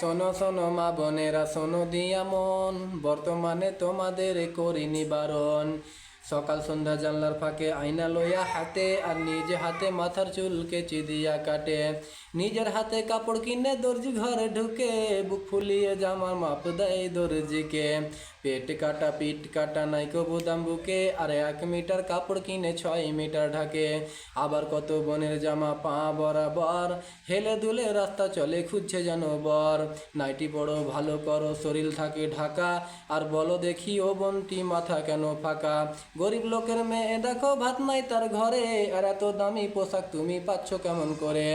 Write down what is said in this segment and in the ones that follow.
শোনো শোনো মা বোনেরা শোনো দিয়া মন। বর্তমানে তোমাদের করিনি বারণ। সকাল সন্ধ্যা জানলার ফাঁকে আয়না লইয়া হাতে আর নিজে হাতে মাথার চুল কেচি দিয়া কাটে। নিজের হাতে কাপড় কিনে দর্জি ঘরে ঢুকে বুক ফুলিয়ে জামার মাপ দেয় দর্জিকে। পেট কাটা পিট কাটা নাইকো বুদাম বুকে আর এক মিটার কাপড় কিনে ছয় মিটার ঢাকে। আবার কত বনের জামা পা বরাবর, হেলে দুলে রাস্তা চলে খুঁজছে যেন বর। নাইটি বড় ভালো করো, শরীর থাকে ঢাকা, আর বলো দেখি ও বন্টি মাথা কেন ফাঁকা। গরিব লোকের মেয়ে, দেখো ভাত নাই তার ঘরে, আর এত দামি পোশাক তুমি পাচ্ছ কেমন করে?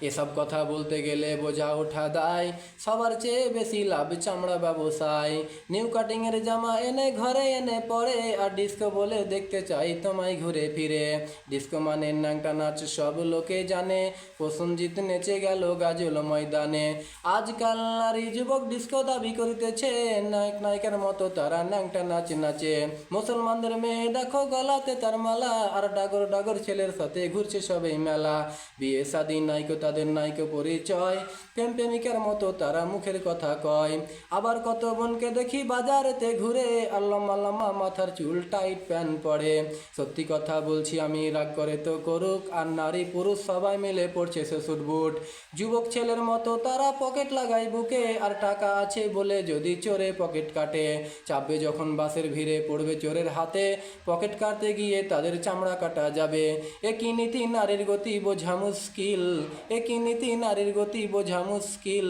এসব কথা বলতে গেলে বোঝা ওঠা দায়। সবার চেয়ে বেশি লাভ চামড়া ব্যবসায়। নিউ কাটিংয়ের জামা এনে ঘরে এনে পরে, আর ডিস্কো বলে দেখতে চাই তোমায় ঘুরে ফিরে। ডিস্কো মানে ন্যাংটা নাচ সব লোকে জানে। প্রসঞ্জিৎ নেচে গেল গাজল ময়দানে। আজকাল নারী যুবক ডিস্কো দাবি করিতেছে, নায়ক নায়িকার মতো তারা ন্যাংটা নাচ নাচে। মুসলমানদের মেয়ে দেখো গলাতে তার মালা, আর ডাগর ডাগর ছেলের সাথে ঘুরছে সবাই মেলা। বিয়ে শাদী নাইকো তাদের নাইকো পরিচয়। প্রেম প্রেমিকার মতো তারা মুখের কথা কয়। আবার কত বোনকে দেখি বাজারেতে ঘুরে আল্লামা মাথার চুল টাইট প্যান্ট পরে। সত্যি কথা বলছি আমি, রাগ করে তো করুক, আর নারী পুরুষ সবাই মিলে পড়ছে শ্বশুর বুট। যুবক ছেলের মতো তারা পকেট লাগায় বুকে, আর টাকা আছে বলে যদি চোরে পকেট কাটে। চাপবে যখন বাসের ভিড়ে, পড়বে চোরের হাতে। পকেট কাটতে গিয়ে তাদের চামড়া কাটা যাবে। একই নীতি নারীর গতি বোঝা মুশকিল। একই নীতি নারীর গতি বোঝা মুশকিল।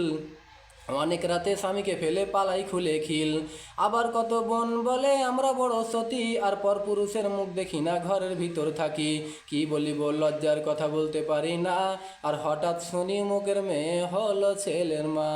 অনেক রাতে স্বামীকে ফেলে পালাই খুলে খিল। আবার কত বোন বলে, আমরা বড় সতী, আর পর পুরুষের মুখ দেখি না, ঘরের ভিতর থাকি। কি বলিব, লজ্জার কথা বলতে পারি না। আর হঠাৎ শুনি মুখের মেয়ে হলো ছেলের মা।